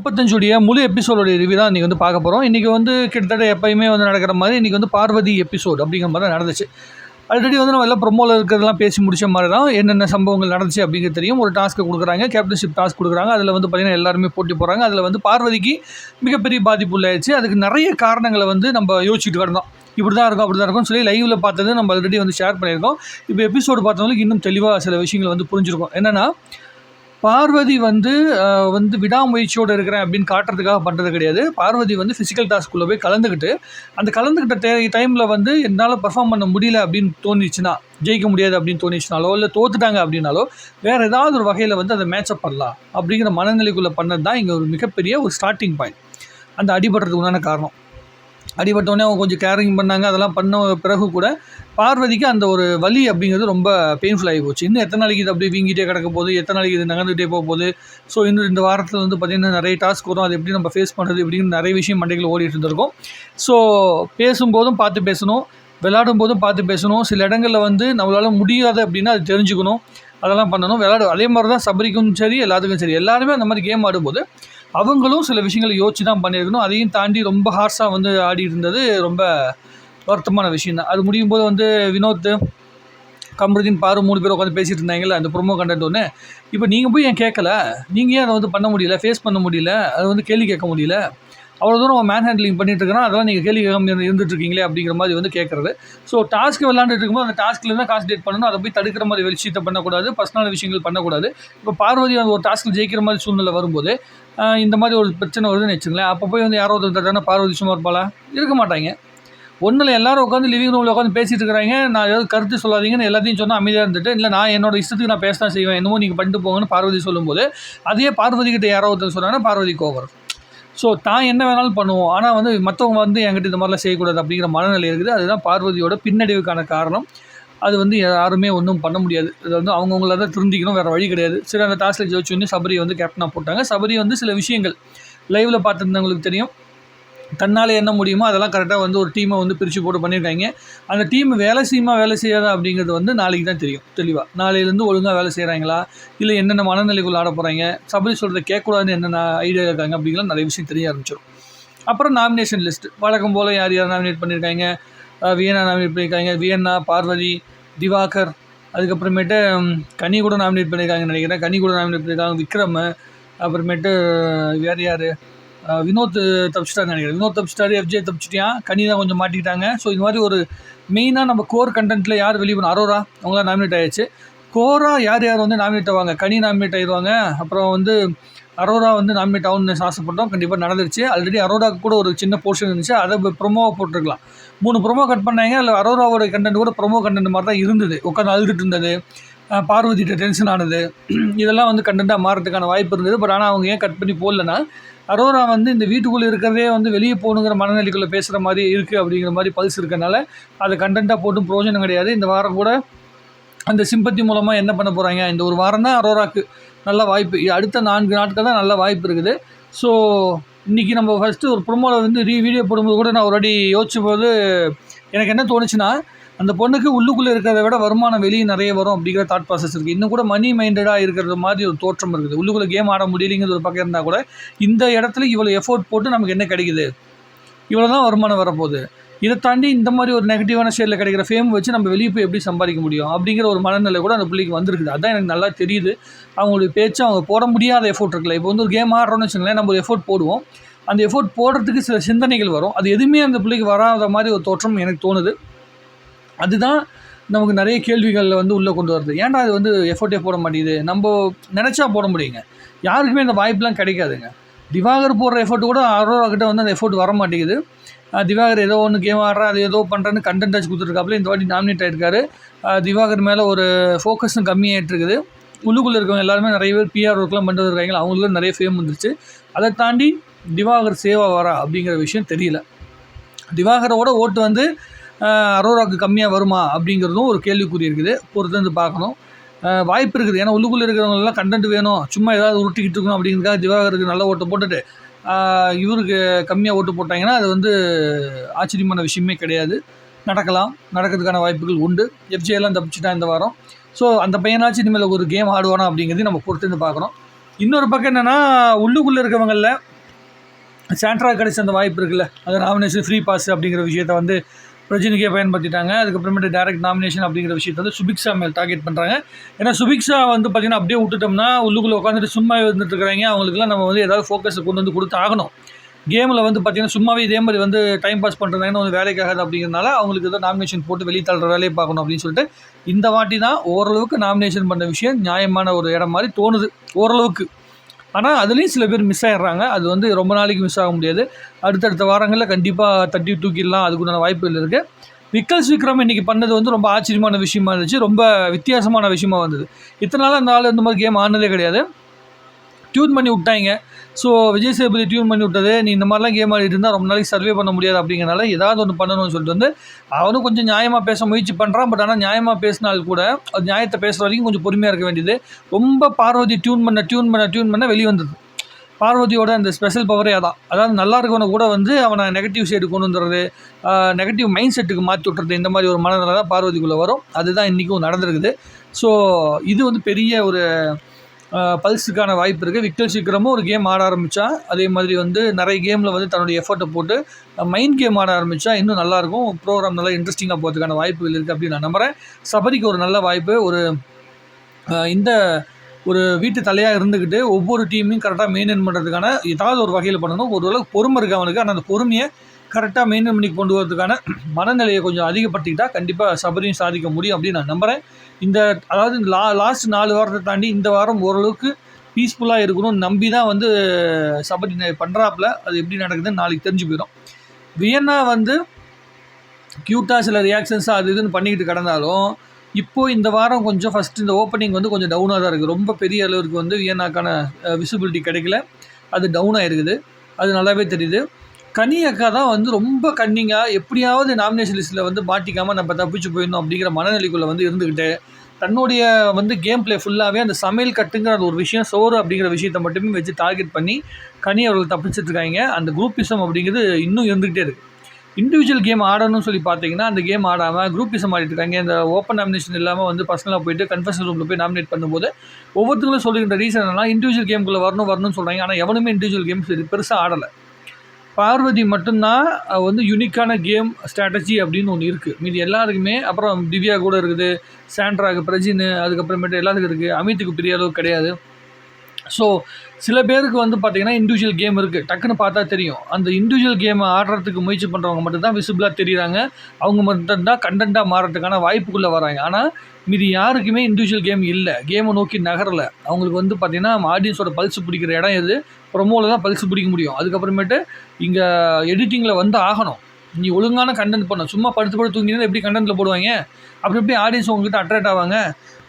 முப்பத்தஞ்சுடைய முழு எபிசோடோடைய ரிவ்யூ தான் இன்றைக்கி வந்து பார்க்க போகிறோம் இன்றைக்கி வந்து கிட்டத்தட்ட எப்பயுமே வந்து நடக்கிற மாதிரி இன்றைக்கி வந்து பார்வதி எபிசோட் அப்படிங்கிற மாதிரி தான் நடந்துச்சு. ஆல்ரெடி வந்து நம்ம எல்லாம் ப்ரொமோவில் இருக்கிறதெல்லாம் பேசி முடிச்ச மாதிரி தான் என்னென்ன சம்பவங்கள் நடந்துச்சு அப்படிங்கிறது தெரியும். ஒரு டாஸ்க்கு கொடுக்குறாங்க கேப்டன்ஷிப் டாஸ்க் கொடுக்குறாங்க. அதில் வந்து பார்த்திங்கன்னா எல்லாருமே போட்டி போகிறாங்க அதில் வந்து பார்வதிக்கு மிகப்பெரிய பாதிப்பு உள்ளாயிடுச்சு அதுக்கு நிறைய காரணங்களை வந்து நம்ம யோசிச்சுட்டு கிடந்தோம். இப்படி தான் இருக்கும் அப்படி தான் இருக்கும்னு சொல்லி லைவில் பார்த்தது நம்ம ஆல்ரெடி வந்து ஷேர் பண்ணியிருக்கோம். இப்போ எபிசோடு பார்த்தவங்களுக்கு இன்னும் தெளிவாக சில விஷயங்கள் வந்து புரிஞ்சிருக்கும். என்னென்னா பார்வதி வந்து வந்து விடாமுயற்சியோடு இருக்கிறேன் அப்படின்னு காட்டுறதுக்காக பண்ணுறது கிடையாது. பார்வதி வந்து ஃபிசிக்கல் டாஸ்க்குள்ளே போய் கலந்துக்கிட்டு அந்த கலந்துக்கிட்ட டே டைமில் வந்து என்னால் பர்ஃபார்ம் பண்ண முடியல அப்படின்னு தோணிச்சுன்னா ஜெயிக்க முடியாது அப்படின்னு தோணிச்சுனாலோ இல்லை தோத்துட்டாங்க அப்படின்னாலோ வேறு ஏதாவது ஒரு வகையில் வந்து அதை மேட்சப் பண்ணலாம் அப்படிங்கிற மனநிலைக்குள்ளே பண்ணது தான் இங்கே ஒரு மிகப்பெரிய ஒரு ஸ்டார்டிங் பாயிண்ட் அந்த அடிபடுறதுக்கு உண்டான காரணம். அடிபட்டோடனே அவங்க கொஞ்சம் கேரிங் பண்ணாங்க. அதெல்லாம் பண்ண பிறகு கூட பார்வதிக்கு அந்த ஒரு வலி அப்படிங்கிறது ரொம்ப பெயின்ஃபுல் ஆகி போச்சு. இன்னும் எத்தனை நாளைக்கு இது அப்படியே வீங்கிட்டே கிடக்க போகுது? எத்தனை நாளைக்கு இது நகர்ந்துகிட்டே போக போகுது? ஸோ இன்னும் இந்த வாரத்தில் வந்து பார்த்திங்கன்னா நிறைய டாஸ்க் வரும். அது எப்படி நம்ம ஃபேஸ் பண்ணுறது இப்படின்னு நிறைய விஷயம் மண்டைகள் ஓடிட்டு இருந்திருக்கும். ஸோ பேசும்போதும் பார்த்து பேசணும். விளையாடும் போதும் பார்த்து பேசணும். சில இடங்களில் வந்து நம்மளால் முடியாது அப்படின்னா அது தெரிஞ்சுக்கணும். அதெல்லாம் பண்ணணும். விளையாடு அதே மாதிரி தான் சபரிக்கும் சரி எல்லாத்துக்கும் சரி. எல்லாருமே அந்த மாதிரி கேம் ஆடும்போது அவங்களும் சில விஷயங்களை யோசிச்சு தான் பண்ணியிருக்கணும். அதையும் தாண்டி ரொம்ப ஹார்ஸாக வந்து ஆடி இருந்தது ரொம்ப வருத்தமான விஷயம் தான் அது முடியும் போது வந்து வினோத் கமருதீன் பாரு மூணு பேர் உட்காந்து பேசிகிட்டு இருந்தாங்கல்ல அந்த ப்ரொமோ கண்டென்ட் ஒன்று இப்போ நீங்கள் போய் ஏன் கேட்கல நீங்கள் ஏன் அதை வந்து பண்ண முடியல? ஃபேஸ் பண்ண முடியல? அது வந்து கேள்வி கேட்க முடியல? அவ்வளோ தூரம் அவன் மேன் ஹேண்ட்லிங் பண்ணிட்டு இருக்கிறான் அதெல்லாம் நீங்கள் கேள்வி கேட்காம இருந்துட்டுருக்கீங்களே அப்படிங்கிற மாதிரி வந்து கேட்குறது. ஸோ டாஸ்க்கு விளாண்டுட்டு இருக்கும்போது அந்த டாஸ்க்கில் தான் கான்சன்ட்ரேட் பண்ணணும். அதை போய் தடுக்கிற மாதிரி விஷயத்தை பண்ணக்கூடாது. பர்சனல் விஷயங்கள் பண்ணக்கூடாது. இப்போ பார்வதி ஒரு டாஸ்க்கில் ஜெயிக்கிற மாதிரி சூழ்நிலை வரும்போது இந்த மாதிரி ஒரு பிரச்சனை வருதுன்னு வச்சுங்களேன் அப்போ போய் வந்து யாரோ ஒருத்தர் பார்வதி சும்மா இருப்பாளா? இருக்க மாட்டாங்க. ஒன்றில் எல்லாரும் உட்காந்து லிவிங் ரூமில் உட்காந்து பேசிகிட்டு இருக்கிறாங்க. நான் ஏதாவது கருத்து சொல்லாதீங்கன்னு எல்லாத்தையும் சொன்னால் அமைதியாக இருந்துட்டு இல்லை நான் என்னோட இஷ்டத்துக்கு நான் பேச தான் செய்வேன். என்னமோ நீங்கள் பண்ணிட்டு போங்கன்னு பார்வதி சொல்லும்போது அதே பார்வதி கிட்ட யாரோ ஒருத்தர் சொன்னாங்கன்னா பார்வதி கோவர் ஸோ தான் என்ன வேணாலும் பண்ணுவோம். ஆனால் வந்து மற்றவங்க வந்து என்கிட்ட இந்த மாதிரிலாம் செய்யக்கூடாது அப்படிங்கிற மனநிலை இருக்குது. அதுதான் பார்வதியோட பின்னடைவுக்கான காரணம். அது வந்து யாருமே ஒன்றும் பண்ண முடியாது. இது வந்து அவங்கவுங்கள தான் திருந்திக்கணும் வேறு வழி கிடையாது. சரி அந்த டாஸ்கில் ஜெயிச்சு சபரி வந்து கேப்டனாக போட்டாங்க. சபரி வந்து சில விஷயங்கள் லைவில் பார்த்துருந்தவங்களுக்கு தெரியும். தன்னால் என்ன முடியுமோ அதெல்லாம் கரெக்டாக வந்து ஒரு டீமை வந்து பிரித்து போட்டு பண்ணியிருக்காங்க. அந்த டீம் வேலை செய்யுமா வேலை செய்யாதா அப்படிங்கிறது வந்து நாளைக்கு தான் தெரியும் தெளிவாக நாளையிலேருந்து ஒழுங்காக வேலை செய்கிறாங்களா இல்லை என்னென்ன மனநிலைக்குள்ள ஆட போகிறாங்க சபரி சொல்கிறத கேட்கக்கூடாதுன்னு என்னென்ன ஐடியா இருக்காங்க அப்படிங்கலாம் நிறைய விஷயம் தெரிய ஆரம்பிச்சிடும் அப்புறம் நாமினேஷன் லிஸ்ட் வழக்கம் போல் யார் யார் நாமினேட் பண்ணியிருக்காங்க? வியனா வியன்னா நாமினேட் பண்ணியிருக்காங்க. வியன்னா பார்வதி திவாகர் அதுக்கப்புறமேட்டு கனி கூட நாமினேட் பண்ணியிருக்காங்கன்னு நினைக்கிறேன். கனி கூட நாமினேட் பண்ணியிருக்காங்க. விக்ரம் அப்புறமேட்டு வேறு யார்? வினோத் தப்பிச்சிட்டாங்க நினைக்கிறேன். வினோத் தப்பிச்சிட்டாரு எஃப்ஜே தப்பிச்சிட்டியான் கனி தான் கொஞ்சம் மாட்டிக்கிட்டாங்க. ஸோ இது மாதிரி ஒரு மெயினாக நம்ம கோர் கண்டென்ட்டில் யார் வெளியே பண்ண அரோரா அவங்களாம் நாமினேட் ஆயிடுச்சு கோரா யார் யார் வந்து நாமினேட் ஆவாங்க? கனி நாமினேட் ஆயிடுவாங்க அப்புறம் வந்து அரோரா வந்து நாமினேட் ஆகும்னு ஆசைப்பட்டோம். கண்டிப்பாக நடந்துருச்சு. ஆல்ரெடி அரோராவுக்கு கூட ஒரு சின்ன போர்ஷன் இருந்துச்சு. அதை ப்ரொமோவாக போட்டிருக்கலாம். மூணு ப்ரொமோ கட் பண்ணாங்க. அதில் அரோராவோட கண்டென்ட் கூட ப்ரொமோ கண்டென்ட் மாதிரி தான் இருந்தது. உட்காந்து அழுதுட்டு இருந்தது. பார்வதிட்ட டென்ஷன் ஆனது. இதெல்லாம் வந்து கண்டென்ட்டாக மாறதுக்கான வாய்ப்பு இருந்தது. பட் ஆனால் அவங்க ஏன் கட் பண்ணி போடலன்னா அரோரா வந்து இந்த வீட்டுக்குள்ளே இருக்கிறதே வந்து வெளியே போகணுங்கிற மனநிலைக்குள்ளே பேசுகிற மாதிரி இருக்குது அப்படிங்கிற மாதிரி பல்ஸ் இருக்கனால அதை கண்டென்ட்டாக போட்டும் பிரயோஜனம் கிடையாது. இந்த வாரம் கூட அந்த சிம்பத்தி மூலமாக என்ன பண்ண போகிறாங்க இந்த ஒரு வாரம் தான் அரோராக்கு நல்ல வாய்ப்பு. அடுத்த நான்கு நாட்கள் தான் நல்ல வாய்ப்பு இருக்குது. ஸோ இன்றைக்கி நம்ம ஃபஸ்ட்டு ஒரு ப்ரொமோவில் வந்து ரீ வீடியோ போடும்போது கூட நான் ஒரு அடி யோசிச்சும் போது எனக்கு என்ன தோணுச்சுன்னா அந்த பொண்ணுக்கு உள்ளுக்குள்ளே இருக்கிறத விட வருமானம் வெளியே நிறைய வரும் அப்படிங்கிற தாட் ப்ராசஸ் இருக்குது இன்னும் கூட மணி மைண்டடாக இருக்கிறது மாதிரி ஒரு தோற்றம் இருக்குது. உள்ளுக்குள்ளே கேம் ஆட முடியலைங்கிறது ஒரு பக்கம் இருந்தால் கூட இந்த இடத்துல இவ்வளோ எஃபோர்ட் போட்டு நமக்கு என்ன கிடைக்குது? இவ்வளோ தான் வருமானம் வரப்போகுது. இதை தாண்டி இந்த மாதிரி ஒரு நெகட்டிவான ஷேரில் கிடைக்கிற ஃபேம் வச்சு நம்ம வெளியே போய் எப்படி சம்பாதிக்க முடியும்? அப்படிங்கிற ஒரு மனநிலை கூட அந்த பிள்ளைக்கு வந்திருக்குது. அதான் எனக்கு நல்லா தெரியுது. அவங்களுடைய பேச்சு அவங்க போட முடியாத எஃபோர்ட் இருக்குல்ல. இப்போ வந்து ஒரு கேம் ஆடுறோம்னு வச்சுங்களேன் நம்ம ஒரு எஃபோர்ட் போடுவோம். அந்த எஃபோர்ட் போடுறதுக்கு சில சிந்தனைகள் வரும். அது எதுவுமே அந்த பிள்ளைக்கு வராத மாதிரி ஒரு தோற்றம் எனக்கு தோணுது. அதுதான் நமக்கு நிறைய கேள்விகளில் வந்து உள்ளே கொண்டு வருது. ஏன்டா அது வந்து எஃபோர்ட்டே போட மாட்டேங்குது? நம்ம நினச்சா போட முடியுங்க. யாருக்குமே இந்த வாய்ப்புலாம் கிடைக்காதுங்க. திவாகர் போடுற எஃபோர்ட் கூட அரோரா கிட்ட வந்து அந்த எஃபோர்ட் வர மாட்டேங்குது. திவாகர் ஏதோ ஒன்று கேம் ஆடுறா அது ஏதோ பண்ணுறேன்னு கண்டென்ட் வச்சு கொடுத்துருக்காப்புல இந்த வாட்டி நாமினேட் ஆகிருக்காரு திவாகர் மேலே ஒரு ஃபோக்கஸும் கம்மியாகிட்டு இருக்குது உள்ளுக்குள்ளே இருக்கவங்க எல்லாருமே நிறைய பேர் பிஆர் ஒர்க்லாம் பண்ணிட்டு இருக்காங்க அவங்களுக்கு நிறைய ஃபேம் வந்துருச்சு. அதை தாண்டி திவாகர் சேவா வரா அப்படிங்கிற விஷயம் தெரியல. திவாகரோட ஓட்டு வந்து அரோராவுக்கு அரோராக்கு கம்மியாக வருமா அப்படிங்கிறதும் ஒரு கேள்விக்குறி இருக்குது. பொறுத்து வந்து பார்க்கணும் வாய்ப்பு இருக்குது. ஏன்னா உள்ளுக்குள்ளே இருக்கிறவங்களாம் கண்டென்ட் வேணும். சும்மா ஏதாவது உருட்டிக்கிட்டு இருக்கணும் அப்படிங்கிறதுக்காக திவாகருக்கு நல்ல ஓட்டை போட்டுட்டு இவருக்கு கம்மியாக ஓட்டு போட்டாங்கன்னா அது வந்து ஆச்சரியமான விஷயமே கிடையாது. நடக்கலாம். நடக்கிறதுக்கான வாய்ப்புகள் உண்டு. எஃப்ஜே எல்லாம் இந்த வாரம். ஸோ அந்த பையனாச்சும் இனிமேல் ஒரு கேம் ஆடுவானா அப்படிங்கிறதையும் நம்ம பொறுத்து வந்து இன்னொரு பக்கம் என்னென்னா உள்ளுக்குள்ளே இருக்கவங்களில் சாண்ட்ரா கிடைச்ச அந்த வாய்ப்பு இருக்குல்ல. அது நாமினேஷன் ஃப்ரீ பாஸ் அப்படிங்கிற விஷயத்த வந்து ரஜினிக்கே பயன்படுத்திட்டாங்க. அதுக்கப்புறமேட்டு டேரக்ட் நாமினேஷன் அப்படிங்கிற விஷயத்தை வந்து சுபிக்ஷா மேல் டார்கெட் பண்ணுறாங்க ஏன்னா சுபிக்ஷா வந்து பார்த்திங்கன்னா அப்படியே விட்டுட்டோம்னா உள்ளுக்குள்ளே உட்காந்துட்டு சும்மா இருந்துட்டு இருக்கிறாங்க அவங்களுக்குலாம் நம்ம வந்து ஏதாவது ஃபோக்கஸை கொண்டு வந்து கொடுத்து ஆகணும். கேமில் வந்து பார்த்திங்கன்னா சும்மாவே இதே மாதிரி வந்து டைம் பாஸ் பண்ணுறாங்கன்னு வந்து வேலைக்காகாது அப்படிங்கிறனால அவங்களுக்கு ஏதோ நாமினேஷன் போட்டு வெளியே தள்ளுற வேலையை பார்க்கணும் அப்படின்னு சொல்லிட்டு இந்த வாட்டி தான் ஓரளவுக்கு நாமினேஷன் பண்ண விஷயம் நியாயமான ஒரு இடம் மாதிரி தோணுது. ஓரளவுக்கு. ஆனால் அதுலேயும் சில பேர் மிஸ் ஆகிடுறாங்க அது வந்து ரொம்ப நாளைக்கு மிஸ் ஆக முடியாது. அடுத்தடுத்த வாரங்களில் கண்டிப்பாக தட்டி தூக்கிடலாம். அதுக்குண்டான வாய்ப்புகள் இருக்குது விக்கல்ஸ் விக்ரம் இன்றைக்கி பண்ணது வந்து ரொம்ப ஆச்சரியமான விஷயமா இருந்துச்சு. ரொம்ப வித்தியாசமான விஷயமா வந்தது. இத்தனை நாள் அந்த ஆள் இந்த மாதிரி கேம் ஆனதே கிடையாது. டியூன் பண்ணி விட்டாங்க. ஸோ விஜய் சேதுபதி டியூன் பண்ணி விட்டது. நீ இந்த மாதிரிலாம் கேம் ஆடிட்டு இருந்தால் ரொம்ப நாளைக்கு சர்வே பண்ண முடியாது அப்படிங்கிறனால ஏதாவது ஒன்று பண்ணணும்னு சொல்லிட்டு வந்து அவனும் கொஞ்சம் நியாயமாக பேச முயற்சி பண்ணுறான் பட் ஆனால் நியாயமாக பேசினால் கூட அது நியாயத்தை பேசுகிற வரைக்கும் கொஞ்சம் பொறுமையாக இருக்க வேண்டியது. ரொம்ப பார்வதி டியூன் பண்ண டியூன் பண்ண டியூன் பண்ண வெளியே வந்தது. பார்வதியோட அந்த ஸ்பெஷல் பவரே அதான். அதாவது நல்லா இருக்கவனை கூட வந்து அவனை நெகட்டிவ் சைடு கொண்டு வந்துடுறது நெகட்டிவ் மைண்ட் செட்டுக்கு மாற்றி விட்டுறது இந்த மாதிரி ஒரு மனநிலை தான் பார்வதிக்குள்ளே வரும். அதுதான் இன்றைக்கும் நடந்திருக்குது. ஸோ இது வந்து பெரிய ஒரு பல்ஸுக்கான வாய்ப்பு இருக்குது விக்கல் சீக்கிரமும் ஒரு கேம் ஆட ஆரம்பித்தா அதே மாதிரி வந்து நிறைய கேமில் வந்து தன்னுடைய எஃபர்ட்டை போட்டு மைண்ட் கேம் ஆட ஆரம்பித்தா இன்னும் நல்லாயிருக்கும் ப்ரோக்ராம் நல்லா இன்ட்ரெஸ்டிங்காக போகிறதுக்கான வாய்ப்புகள் இருக்குது அப்படின்னு நான் நம்புகிறேன் சபரிக்கு ஒரு நல்ல வாய்ப்பு. ஒரு இந்த ஒரு வீட்டு தலையாக இருந்துக்கிட்டு ஒவ்வொரு டீமையும் கரெக்டாக மெயின்டைன் பண்ணுறதுக்கான ஏதாவது ஒரு வகையில் பண்ணணும். ஓரளவுக்கு பொறுமை இருக்குது அவனுக்கு. ஆனால் அந்த பொறுமையை கரெக்டாக மெயின்டைன் பண்ணி கொண்டு வரதுக்கான மனநிலையை கொஞ்சம் அதிகப்படுத்திக்கிட்டால் கண்டிப்பாக சபரியும் சாதிக்க முடியும் அப்படின்னு நான் நம்புகிறேன் இந்த அதாவது லா லாஸ்ட் நாலு வாரத்தை தாண்டி இந்த வாரம் ஓரளவுக்கு பீஸ்ஃபுல்லாக இருக்கணும்னு நம்பி தான் வந்து சபரி பண்ணுறாப்புல அது எப்படி நடக்குதுன்னு நாளைக்கு தெரிஞ்சு போயிடும் வியன்னா வந்து க்யூட்டாக சில ரியாக்ஷன்ஸாக அது இதுன்னு பண்ணிக்கிட்டு கிடந்தாலும் இப்போது இந்த வாரம் கொஞ்சம் ஃபஸ்ட் இந்த ஓப்பனிங் வந்து கொஞ்சம் டவுனாக தான் இருக்குது ரொம்ப பெரிய அளவுக்கு வந்து வியன்னாக்கான விசிபிலிட்டி கிடைக்கல. அது டவுனாக இருக்குது. அது நல்லாவே தெரியுது. கனி அக்கா தான் வந்து ரொம்ப கன்னிங்காக எப்படியாவது நாமினேஷன் லிஸ்ட்டில் வந்து மாட்டிக்காமல் நம்ம தப்பிச்சு போயிடணும் அப்படிங்கிற மனநிலைக்குள்ளே வந்து இருந்துக்கிட்டு தன்னுடைய வந்து கேம் பிளே ஃபுல்லாகவே அந்த சமையல் கட்டுங்கிற அந்த ஒரு விஷயம் சோறு அப்படிங்கிற விஷயத்தை மட்டுமே வச்சு டார்கெட் பண்ணி கனி அவர்கள் தப்பிச்சிட்ருக்காங்க. அந்த குரூப்பிசம் அப்படிங்கிறது இன்னும் இருந்துக்கிட்டே இருக்குது இண்டிவிஜுவல் கேம் ஆடணும்னு சொல்லி பார்த்தீங்கன்னா அந்த கேம் ஆடாமல் குரூப்பிசம் ஆடிட்டு இருக்காங்க. இந்த ஓப்பன் நாமினேஷன் இல்லாமல் வந்து பர்சனலாக போயிட்டு கன்ஃபர்ஷன் ரூமில் போய் நாமினேட் பண்ணும்போது ஒவ்வொருத்தங்களும் சொல்லுகின்ற ரீசன் என்னன்னா இண்டிவிஜுவல் கேமுக்குள்ளே வரணும் வரணும்னு சொல்கிறாங்க ஆனால் எவனுமே இண்டிவிஜுவல் கேம்ஸ் பெருசாக ஆடலை. பார்வதி மட்டும்தான் வந்து யூனிக்கான கேம் ஸ்ட்ராட்டஜி அப்படின்னு ஒன்று இருக்குது மீதி எல்லாருக்குமே அப்புறம் திவ்யா கூட இருக்குது சாண்ட்ராக்கு பிரஜின் அதுக்கப்புறமேட்டு எல்லாத்துக்கும் இருக்குது அமித்துக்கு பெரிய அளவுக்கு கிடையாது. ஸோ சில பேருக்கு வந்து பார்த்திங்கன்னா இண்டிவிஜுவல் கேம் இருக்குது டக்குன்னு பார்த்தா தெரியும். அந்த இண்டிவிஜுவல் கேமை ஆடுறதுக்கு முயற்சி பண்ணுறவங்க மட்டும்தான் விசிபிளாக தெரியுறாங்க. அவங்க மட்டும்தான் கண்டென்ட்டாக மாறுறதுக்கான வாய்ப்புக்குள்ளே வராங்க. ஆனால் மீதி யாருக்குமே இண்டிவிஜுவல் கேம் இல்லை. கேமை நோக்கி நகரலை. அவங்களுக்கு வந்து பார்த்திங்கன்னா ஆடியன்ஸோட பல்ஸ் பிடிக்கிற இடம் எது? ப்ரொமோவில் தான் பல்ஸ் பிடிக்க முடியும். அதுக்கப்புறமேட்டு இங்கே எடிட்டிங்கில் வந்து ஆகணும். நீ ஒழுங்கான கண்டென்ட் பண்ணணும் சும்மா படுத்து படுத்து தூங்கினா எப்படி கண்டென்ட்டில் போடுவாங்க? அப்படி எப்படி ஆடியன்ஸ் உங்ககிட்ட அட்ராக்ட் ஆவாங்க.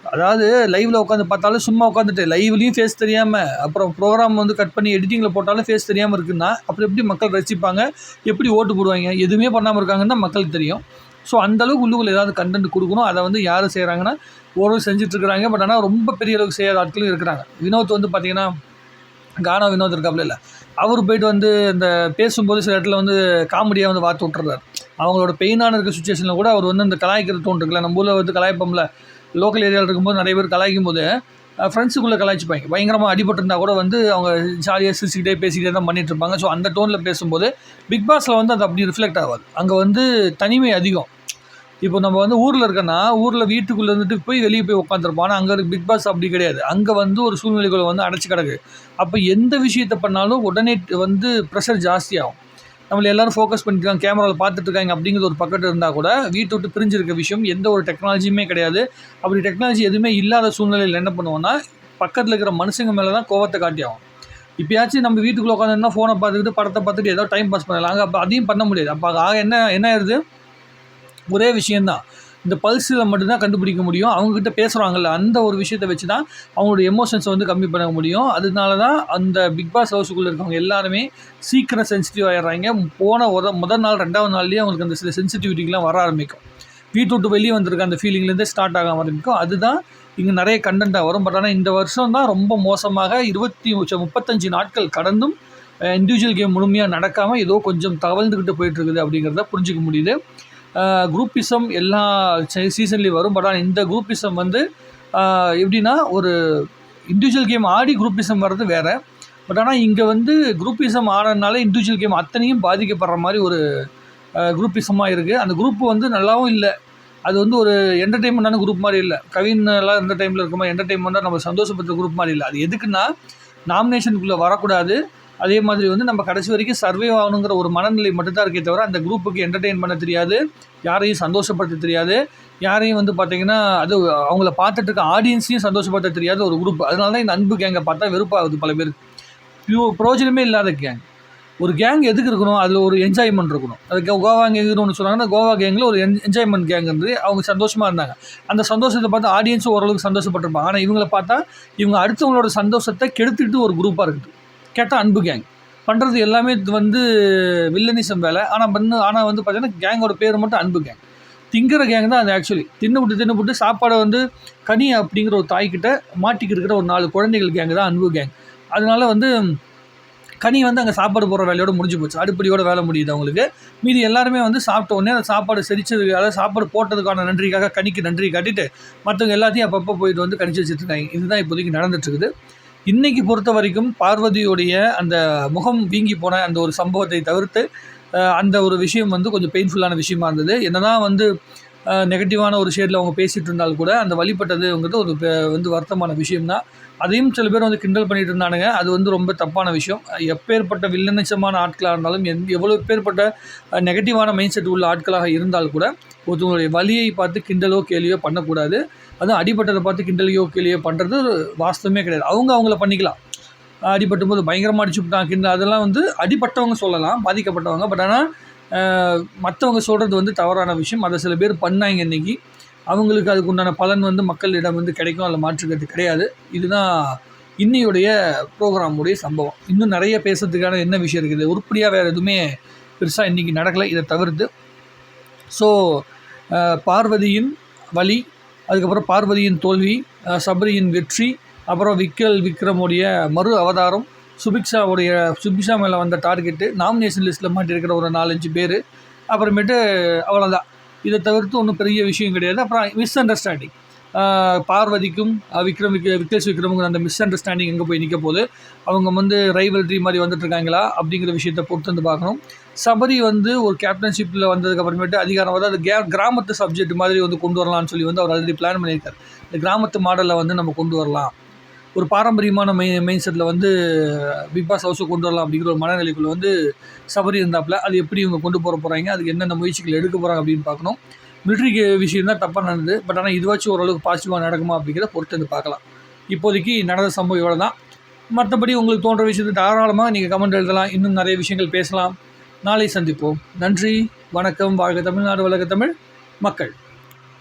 அதாவது லைவில் உட்காந்து பார்த்தாலும் சும்மா உட்காந்துட்டு லைவ்லேயும் ஃபேஸ் தெரியாமல் அப்புறம் ப்ரோக்ராம் வந்து கட் பண்ணி எடிட்டிங்கில் போட்டாலும் ஃபேஸ் தெரியாமல் இருக்குன்னா அப்புறம் எப்படி மக்கள் ரசிப்பாங்க? எப்படி ஓட்டு போடுவாங்க? எதுவுமே பண்ணாமல் இருக்காங்கன்னு தான் மக்களுக்கு தெரியும். ஸோ அந்தளவுக்கு உள்ளுக்குள்ள ஏதாவது கண்டென்ட் கொடுக்கணும். அதை வந்து யார் செய்கிறாங்கன்னா ஓரளவு செஞ்சுட்ருக்குறாங்க பட் ஆனால் ரொம்ப பெரிய அளவுக்கு செய்யாத ஆட்களும் இருக்கிறாங்க. வினோத் வந்து பார்த்திங்கன்னா கானா வினோத் இருக்காப்புல இல்லை அவர் போயிட்டு வந்து இந்த பேசும்போது சில இடத்துல வந்து காமெடியாக வந்து வார்த்தை விட்டுறாரு. அவங்களோட பெயினான இருக்க சுச்சுவேஷனில் கூட அவர் வந்து இந்த கலாய்க்கிற தோன்றுருக்குல்ல நம்ம ஊரில் வந்து கலாய்ப்போம்ல லோக்கல் ஏரியாவில் இருக்கும்போது நிறைய பேர் கலாய்க்கும் போது ஃப்ரெண்ட்ஸுக்குள்ளே கலாய்ச்சிப்பாங்க. பயங்கரமாக அடிபட்டிருந்தா கூட வந்து அவங்க ஜாலியாக சிரிச்சுக்கிட்டே பேசிக்கிட்டே தான் பண்ணிகிட்டு இருப்பாங்க ஸோ அந்த டோனில் பேசும்போது பிக் பாஸில் வந்து அது அப்படி ரிஃப்ளெக்ட் ஆகாது. அங்கே வந்து தனிமை அதிகம். இப்போ நம்ம வந்து ஊரில் இருக்கோன்னா ஊரில் வீட்டுக்குள்ளே இருந்துட்டு போய் வெளியே போய் உட்காந்துருப்போம் ஆனால் அங்கே பிக் பாஸ் அப்படி கிடையாது. அங்கே வந்து ஒரு சூழ்நிலைகளை வந்து அடைச்சி கிடக்கு. அப்போ எந்த விஷயத்தை பண்ணாலும் உடனே வந்து ப்ரெஷர் ஜாஸ்தியாகும் நம்மளை எல்லோரும் ஃபோக்கஸ் பண்ணிட்டுருக்காங்க கேமராவில் பார்த்துட்டு இருக்காங்க அப்படிங்கிறது ஒரு பக்கத்து இருந்தால் கூட வீட்டை விட்டு பிரிஞ்சிருக்க விஷயம் எந்த ஒரு டெக்னாலஜியுமே கிடையாது. அப்படி டெக்னாலஜி எதுவுமே இல்லாத சூழ்நிலையில் என்ன பண்ணுவோன்னா பக்கத்தில் இருக்கிற மனுஷங்க மேலே தான் கோவத்தை காட்டி ஆகும். இப்போயாச்சும் நம்ம வீட்டுக்குள்ளே உட்காந்துருந்தா ஃபோனை பார்த்துக்கிட்டு படத்தை பார்த்துட்டு ஏதோ டைம் பாஸ் பண்ணலாம். அங்கே அப்போ அதையும் பண்ண முடியாது. அப்போ ஆக என்ன என்ன ஆயிடுது ஒரே விஷயந்தான் இந்த பல்ஸில் மட்டும்தான் கண்டுபிடிக்க முடியும். அவங்கக்கிட்ட பேசுகிறாங்கல்ல அந்த ஒரு விஷயத்தை வச்சு தான் அவங்களோட எமோஷன்ஸை வந்து கம்மி பண்ண முடியும். அதனால தான் அந்த பிக் பாஸ் ஹவுஸுக்குள்ளே இருக்கவங்க எல்லாருமே சீக்கிரம் சென்சிட்டிவ் ஆகிடுறாங்க போன ஒரு முதல் நாள் ரெண்டாவது நாள்லேயே அவங்களுக்கு அந்த சில சென்சிட்டிவிட்டிலாம் வர ஆரம்பிக்கும். வீட்டு விட்டு வெளியே வந்திருக்க அந்த ஃபீலிங்லேருந்தே ஸ்டார்ட் ஆக ஆரம்பிக்கும். அதுதான் இங்கே நிறைய கண்டென்ட்டாக வரும். பட் ஆனால் இந்த வருஷம் தான் ரொம்ப மோசமாக இருபத்தி முப்பத்தஞ்சு நாட்கள் கடந்தும் இண்டிவிஜுவல் கேம் முழுமையாக நடக்காமல் ஏதோ கொஞ்சம் தவழ்ந்துக்கிட்டு போயிட்டுருக்குது அப்படிங்கிறத புரிஞ்சிக்க முடியுது. குரூப்பிசம் எல்லா சீசன்லேயும் வரும். பட் ஆனால் இந்த குரூப்பிசம் வந்து எப்படின்னா ஒரு இண்டிவிஜுவல் கேம் ஆடி குரூப்பிசம் வர்றது வேறு. பட் ஆனால் இங்கே வந்து குரூப்பிசம் ஆடுறதுனால இண்டிவிஜுவல் கேம் அத்தனையும் பாதிக்கப்படுற மாதிரி ஒரு குரூப்பிசமாக இருக்குது அந்த குரூப் வந்து நல்லாவும் இல்லை. அது வந்து ஒரு என்டர்டெயின்மெண்டான குரூப் மாதிரி இல்லை. கவின்லாம் இந்த டைமில் இருக்குமா என்டர்டெயின்மெண்ட்டாக நம்ம சந்தோஷப்படுற குரூப் மாதிரி இல்லை. அது எதுக்குன்னா நாமினேஷனுக்குள்ளே வரக்கூடாது. அதே மாதிரி வந்து நம்ம கடைசி வரைக்கும் சர்வே ஆகணுங்கிற ஒரு மனநிலை மட்டும்தான் இருக்கே தவிர அந்த குரூப்புக்கு என்டர்டெயின் பண்ண தெரியாது. யாரையும் சந்தோஷப்படுத்த தெரியாது. யாரையும் வந்து பார்த்தீங்கன்னா அது அவங்கள பார்த்துட்டு இருக்க ஆடியன்ஸையும் சந்தோஷப்படுத்த தெரியாத ஒரு குரூப் அதனால தான் இந்த அன்பு கேங்கை பார்த்தா வெறுப்பாகுது பல பேருக்கு. ப்யூ பிரயோஜனமே இல்லாத கேங் ஒரு கேங் எதுக்கு இருக்கணும்? அதில் ஒரு என்ஜாய்மெண்ட் இருக்கணும். அது கோவா கேங்குன்னு ஒன்று சொன்னாங்கன்னா கோவா கேங்கில் ஒரு என் என்ஜாய்மெண்ட் கேங்குன்றது அவங்க சந்தோஷமாக இருந்தாங்க. அந்த சந்தோஷத்தை பார்த்து ஆடியன்ஸும் ஓரளவுக்கு சந்தோஷப்பட்டிருப்பாங்க. ஆனால் இவங்களை பார்த்தா இவங்க அடுத்தவங்களோட சந்தோஷத்தை கெடுத்துக்கிட்டு ஒரு குரூப்பாக இருக்குது. கேட்டால் அன்பு கேங் பண்ணுறது எல்லாமே இது வந்து வில்லனிசம் வேலை. ஆனால் பண்ணு ஆனால் வந்து பார்த்தீங்கன்னா கேங்கோட பேர் மட்டும் அன்பு கேங் திங்கிற கேங் தான் அது ஆக்சுவலி தின்னு விட்டு தின்னு விட்டு சாப்பாடை வந்து கனி அப்படிங்கிற ஒரு தாய்கிட்ட மாட்டிக்கிட்டு இருக்கிற ஒரு நாலு குழந்தைகள் கேங் தான் அன்பு கேங் அதனால வந்து கனி வந்து அங்கே சாப்பாடு போடுற வேலையோட முடிஞ்சு போச்சு. அடுப்படியோட வேலை முடியுது அவங்களுக்கு. மீதி எல்லாருமே வந்து சாப்பிட்ட உடனே அந்த சாப்பாடு செரிச்சது அதாவது சாப்பாடு போட்டதுக்கான நன்றிக்காக கனிக்கு நன்றி காட்டிட்டு மற்றவங்க எல்லாத்தையும் அப்பப்போ போயிட்டு வந்து கணிச்சு வச்சுட்டு இருக்காங்க. இதுதான் இப்போதைக்கு நடந்துட்டுருக்குது இன்றைக்கி பொறுத்த வரைக்கும் பார்வதியுடைய அந்த முகம் வீங்கி போன அந்த ஒரு சம்பவத்தை தவிர்த்து அந்த ஒரு விஷயம் வந்து கொஞ்சம் பெயின்ஃபுல்லான விஷயமா இருந்தது. என்னதான் வந்து நெகட்டிவான ஒரு ஷேடில் அவங்க பேசிகிட்டு இருந்தாலும் கூட அந்த வழிபட்டதுங்கிறது ஒரு வந்து வருத்தமான விஷயம்தான். அதையும் சில பேர் வந்து கிண்டல் பண்ணிட்டு இருந்தானுங்க. அது வந்து ரொம்ப தப்பான விஷயம். எப்பேற்பட்ட வில்லனிச்சமான ஆட்களாக இருந்தாலும் எந் எவ்வளோ பேர்பட்ட நெகட்டிவான மைண்ட் செட் உள்ள ஆட்களாக இருந்தால் கூட ஒருத்தவங்களுடைய வலியை பார்த்து கிண்டலோ கேலியோ பண்ணக்கூடாது. அதுவும் அடிபட்டதை பார்த்து கிண்டலையோ கேலியோ பண்ணுறது வாஸ்தவமே கிடையாது. அவங்க அவங்கள பண்ணிக்கலாம். அடிபட்டும் போது பயங்கரமாக அடிச்சு விட்டாங்க கிண்டல் அதெல்லாம் வந்து அடிபட்டவங்க சொல்லலாம் பாதிக்கப்பட்டவங்க. பட் ஆனால் மற்றவங்க சொல்கிறது வந்து தவறான விஷயம். அதை சில பேர் பண்ணாங்க இன்றைக்கி அவங்களுக்கு அதுக்கு உண்டான பலன் வந்து மக்களிடம் வந்து கிடைக்கும். அதில் மாற்றுக்கிறது கிடையாது. இதுதான் இன்னையுடைய ப்ரோக்ராமுடைய சம்பவம். இன்னும் நிறைய பேசுறதுக்கான என்ன விஷயம் இருக்குது? உருப்படியாக வேறு எதுவுமே பெருசாக இன்றைக்கி நடக்கலை. இதை தவிர்த்து. ஸோ பார்வதியின் வலி அதுக்கப்புறம் பார்வதியின் தோல்வி சபரியின் வெற்றி அப்புறம் விக்கல் விக்ரமுடைய மறு அவதாரம் சுபிக்ஷாவுடைய சுபிக்ஷா மேலே வந்த டார்கெட்டு நாமினேஷன் லிஸ்ட்டில் மாட்டியிருக்கிற ஒரு நாலஞ்சு பேர். அப்புறமேட்டு அவ்வளோதான் இதை தவிர்த்து ஒன்றும் பெரிய விஷயம் கிடையாது. அப்புறம் மிஸ் அண்டர்ஸ்டாண்டிங் பார்வதிக்கும் விக்ரம் விக் விக்னேஷ் விக்ரமுக்கும் அந்த மிஸ் அண்டர்ஸ்டாண்டிங் எங்கே போய் நிற்க போகுது? அவங்க வந்து ரைவல்ரி மாதிரி வந்துட்டு இருக்காங்களா? அப்படிங்கிற விஷயத்தை பொறுத்து வந்து பார்க்கணும். சபரி வந்து ஒரு கேப்டன்ஷிப்பில் வந்ததுக்கு அப்புறமேட்டு அதிகாரம் வந்து அது கே கிராமத்து சப்ஜெக்ட் மாதிரி வந்து கொண்டு வரலாம்னு சொல்லி வந்து அவர் ஆல்ரெடி பிளான் பண்ணியிருக்காரு. இந்த கிராமத்து மாடலில் வந்து நம்ம கொண்டு வரலாம். ஒரு பாரம்பரியமான மெயின் மெயின் செட்டில் வந்து பிக் பாஸ் ஹவுஸை கொண்டு வரலாம் அப்படிங்கிற ஒரு மனநிலைக்குள்ளே வந்து சபரி இருந்தாப்புல அது எப்படி இவங்க கொண்டு போக போகிறாங்க அதுக்கு என்னென்ன முயற்சிகள் எடுக்க போகிறாங்க அப்படின்னு பார்க்கணும். மிலிட்ரி விஷயம் தான் தப்பாக நடந்தது. பட் ஆனால் இதுவாச்சும் ஓரளவுக்கு பாசிட்டிவாக நடக்குமா அப்படிங்கிறத பொறுத்து வந்து பார்க்கலாம். இப்போதைக்கு நடந்த சம்பவம் இவ்வளோ தான் மற்றபடி உங்களுக்கு தோன்ற விஷயத்தை தாராளமாக நீங்கள் கமெண்ட் எழுதலாம். இன்னும் நிறைய விஷயங்கள் பேசலாம். நாளை சந்திப்போம். நன்றி வணக்கம் வாழ்க தமிழ்நாடு வழக்க தமிழ் மக்கள்.